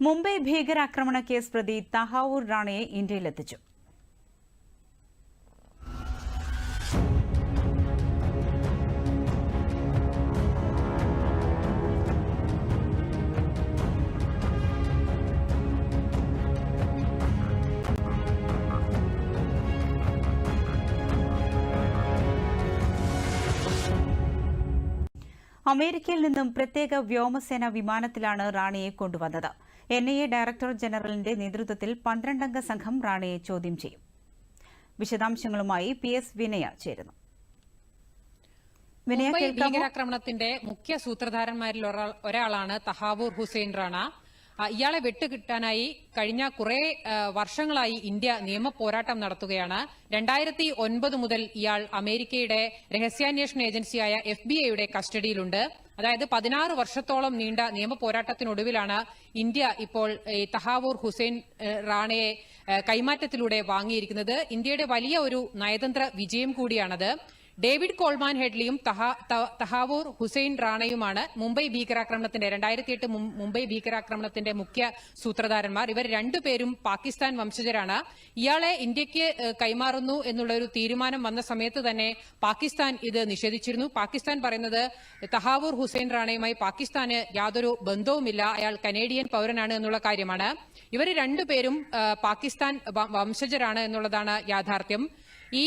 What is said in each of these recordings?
മുംബൈ ഭീകരാക്രമണ കേസ് പ്രതി തഹാവൂർ റാണയെ ഇന്ത്യയിലെത്തിച്ചു അമേരിക്കയിൽ നിന്നും പ്രത്യേക വ്യോമസേന വിമാനത്തിലാണ് റാണിയെ കൊണ്ടുവന്നത്. എൻ ഐ എ ഡയറക്ടർ ജനറലിന്റെ നേതൃത്വത്തിൽ പന്ത്രണ്ടംഗ സംഘം റാണിയെ ചോദ്യം ചെയ്യും. വിശദാംശങ്ങളുമായി പി എസ് വിനയ ചേരുന്നു. ഭീകരാക്രമണത്തിന്റെ മുഖ്യ സൂത്രധാരന്മാരിൽ ഒരാളാണ് തഹാവൂർ ഹുസൈൻ റാണ. ഇയാളെ വിട്ടുകിട്ടാനായി കഴിഞ്ഞ കുറെ വർഷങ്ങളായി ഇന്ത്യ നിയമ പോരാട്ടം നടത്തുകയാണ്. രണ്ടായിരത്തി ഒൻപത് മുതൽ ഇയാൾ അമേരിക്കയുടെ രഹസ്യാന്വേഷണ ഏജൻസിയായ എഫ് ബി ഐയുടെ കസ്റ്റഡിയിലുണ്ട്. അതായത് പതിനാറ് വർഷത്തോളം നീണ്ട നിയമ പോരാട്ടത്തിനൊടുവിലാണ് ഇന്ത്യ ഇപ്പോൾ തഹാവൂർ ഹുസൈൻ റാണയെ കൈമാറ്റത്തിലൂടെ വാങ്ങിയിരിക്കുന്നത്. ഇന്ത്യയുടെ വലിയ ഒരു നയതന്ത്ര വിജയം കൂടിയാണത്. ഡേവിഡ് കോൾമാൻ ഹെഡ്ലിയും തഹാവൂർ ഹുസൈൻ റാണയുമാണ് മുംബൈ ഭീകരാക്രമണത്തിന്റെ രണ്ടായിരത്തി എട്ട് മുംബൈ ഭീകരാക്രമണത്തിന്റെ മുഖ്യ സൂത്രധാരന്മാർ. ഇവർ രണ്ടുപേരും പാകിസ്ഥാൻ വംശജരാണ്. ഇയാളെ ഇന്ത്യയ്ക്ക് കൈമാറുന്നു എന്നുള്ള ഒരു തീരുമാനം വന്ന സമയത്ത് തന്നെ പാകിസ്ഥാൻ ഇത് നിഷേധിച്ചിരുന്നു. പാകിസ്ഥാൻ പറയുന്നത് തഹാവൂർ ഹുസൈൻ റാണയുമായി പാകിസ്ഥാന് യാതൊരു ബന്ധവുമില്ല. അയാൾ കനേഡിയൻ പൌരനാണ് എന്നുള്ള കാര്യമാണ്. ഇവർ രണ്ടുപേരും പാകിസ്ഥാൻ വംശജരാണ് എന്നുള്ളതാണ് യാഥാർത്ഥ്യം. ഈ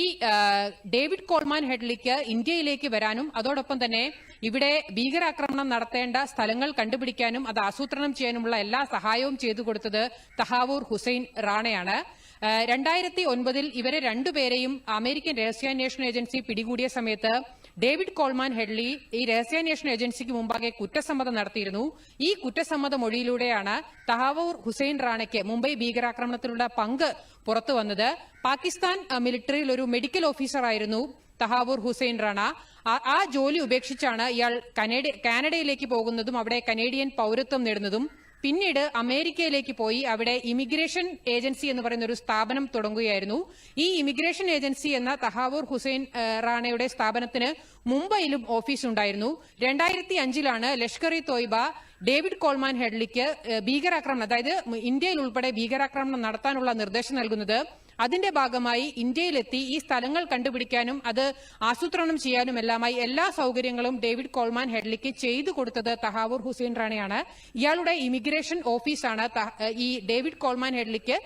ഡേവിഡ് കോൾമാൻ ഹെഡ്ലിക്ക് ഇന്ത്യയിലേക്ക് വരാനും അതോടൊപ്പം തന്നെ ഇവിടെ ഭീകരാക്രമണം നടത്തേണ്ട സ്ഥലങ്ങൾ കണ്ടുപിടിക്കാനും അത് ആസൂത്രണം ചെയ്യാനുമുള്ള എല്ലാ സഹായവും ചെയ്തു കൊടുത്തത് തഹാവൂർ ഹുസൈൻ റാണയാണ്. രണ്ടായിരത്തി ഒൻപതിൽ ഇവരെ രണ്ടുപേരെയും അമേരിക്കൻ രഹസ്യാന്വേഷണ ഏജൻസി പിടികൂടിയ സമയത്ത് ഡേവിഡ് കോൾമാൻ ഹെഡ്ലി ഈ രഹസ്യാന്വേഷണ ഏജൻസിക്ക് മുമ്പാകെ കുറ്റസമ്മതം നടത്തിയിരുന്നു. ഈ കുറ്റസമ്മത മൊഴിയിലൂടെയാണ് തഹാവൂർ ഹുസൈൻ റാണയ്ക്ക് മുംബൈ ഭീകരാക്രമണത്തിലുള്ള പങ്ക് പുറത്തു വന്നത്. പാകിസ്ഥാൻ മിലിറ്ററിയിൽ ഒരു മെഡിക്കൽ ഓഫീസറായിരുന്നു തഹാവൂർ ഹുസൈൻ റാണ. ആ- ജോലി ഉപേക്ഷിച്ചാണ് ഇയാൾ കനേഡ കാനഡയിലേക്ക് പോകുന്നതും അവിടെ കനേഡിയൻ പൌരത്വം നേടുന്നതും പിന്നീട് അമേരിക്കയിലേക്ക് പോയി അവിടെ ഇമിഗ്രേഷൻ ഏജൻസി എന്ന് പറയുന്ന ഒരു സ്ഥാപനം തുടങ്ങുകയായിരുന്നു. ഈ ഇമിഗ്രേഷൻ ഏജൻസി എന്ന തഹാവൂർ ഹുസൈൻ റാണയുടെ സ്ഥാപനത്തിന് മുംബൈയിലും ഓഫീസ് ഉണ്ടായിരുന്നു. രണ്ടായിരത്തി അഞ്ചിലാണ് ലഷ്കർ ഇ തോയ്ബ ഡേവിഡ് കോൾമാൻ ഹെഡ്ലിക്ക് ഭീകരാക്രമണം അതായത് ഇന്ത്യയിൽ ഉൾപ്പെടെ ഭീകരാക്രമണം നടത്താനുള്ള നിർദ്ദേശം നൽകുന്നത്. അതിന്റെ ഭാഗമായി ഇന്ത്യയിലെത്തി ഈ സ്ഥലങ്ങൾ കണ്ടുപിടിക്കാനും അത് ആസൂത്രണം ചെയ്യാനും എല്ലാമായി എല്ലാ സൗകര്യങ്ങളും ഡേവിഡ് കോൾമാൻ ഹെഡ്ലിക്ക് ചെയ്തു കൊടുത്തത് തഹാവൂർ ഹുസൈൻ റാണയാണ്. ഇയാളുടെ ഇമിഗ്രേഷൻ ഓഫീസാണ് ഈ ഡേവിഡ് കോൾമാൻ ഹെഡ്ലിക്ക്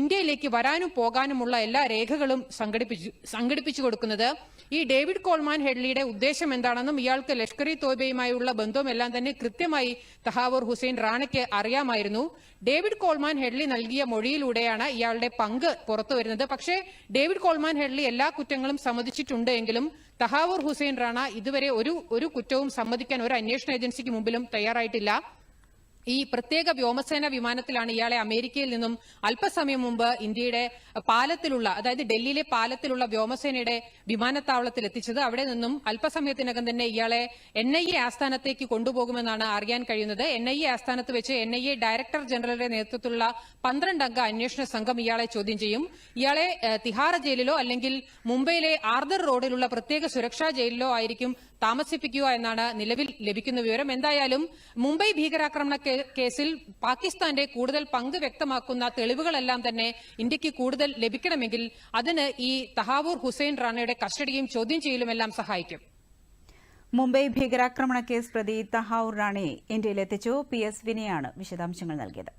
ഇന്ത്യയിലേക്ക് വരാനും പോകാനുമുള്ള എല്ലാ രേഖകളും സംഘടിപ്പിച്ചു സംഘടിപ്പിച്ചു കൊടുക്കുന്നത്. ഈ ഡേവിഡ് കോൾമാൻ ഹെഡ്ലിയുടെ ഉദ്ദേശം എന്താണെന്നും ഇയാൾക്ക് ലഷ്കർ ഇ തോബയുമായുള്ള ബന്ധവുമെല്ലാം തന്നെ കൃത്യമായി തഹാവൂർ ഹുസൈൻ റാണയ്ക്ക് അറിയാമായിരുന്നു. ഡേവിഡ് കോൾമാൻ ഹെഡ്ലി നൽകിയ മൊഴിയിലൂടെയാണ് ഇയാളുടെ പങ്ക് പുറത്തു വരുന്നത്. പക്ഷേ ഡേവിഡ് കോൾമാൻ ഹെഡ്ലി എല്ലാ കുറ്റങ്ങളും സമ്മതിച്ചിട്ടുണ്ട് എങ്കിലും തഹാവൂർ ഹുസൈൻ റാണ ഇതുവരെ ഒരു ഒരു കുറ്റവും സമ്മതിക്കാൻ ഒരു അന്വേഷണ ഏജൻസിക്ക് മുമ്പിലും തയ്യാറായിട്ടില്ല. ഈ പ്രത്യേക വ്യോമസേന വിമാനത്തിലാണ് ഇയാളെ അമേരിക്കയിൽ നിന്നും അല്പസമയം മുമ്പ് ഇന്ത്യയുടെ പാലത്തിലുള്ള അതായത് ഡൽഹിയിലെ പാലത്തിലുള്ള വ്യോമസേനയുടെ വിമാനത്താവളത്തിൽ എത്തിച്ചത്. അവിടെ നിന്നും അല്പസമയത്തിനകം തന്നെ ഇയാളെ എൻ ഐ എ ആസ്ഥാനത്തേക്ക് കൊണ്ടുപോകുമെന്നാണ് അറിയാൻ കഴിയുന്നത്. എൻ ഐ എ ആസ്ഥാനത്ത് വെച്ച് എൻ ഐ എ ഡയറക്ടർ ജനറലുടെ നേതൃത്വത്തിലുള്ള പന്ത്രണ്ടംഗ അന്വേഷണ സംഘം ഇയാളെ ചോദ്യം ചെയ്യും. ഇയാളെ തിഹാർ ജയിലിലോ അല്ലെങ്കിൽ മുംബൈയിലെ ആർദർ റോഡിലുള്ള പ്രത്യേക സുരക്ഷാ ജയിലിലോ ആയിരിക്കും താമസിപ്പിക്കുക എന്നാണ് നിലവിൽ ലഭിക്കുന്ന വിവരം. എന്തായാലും മുംബൈ ഭീകരാക്രമണ കേസിൽ പാകിസ്ഥാന്റെ കൂടുതൽ പങ്ക് വ്യക്തമാക്കുന്ന തെളിവുകളെല്ലാം തന്നെ ഇന്ത്യയ്ക്ക് കൂടുതൽ ലഭിക്കണമെങ്കിൽ അതിന് ഈ തഹാവൂർ ഹുസൈൻ റാണയുടെ കസ്റ്റഡിയും ചോദ്യം ചെയ്യലുമെല്ലാം സഹായിക്കും. മുംബൈ ഭീകരാക്രമണ കേസ് പ്രതി തഹാവൂർ റാണയെ ഇന്ത്യയിലെത്തിച്ചു. പി എസ് വിനയാണ് വിശദാംശങ്ങൾ നൽകിയത്.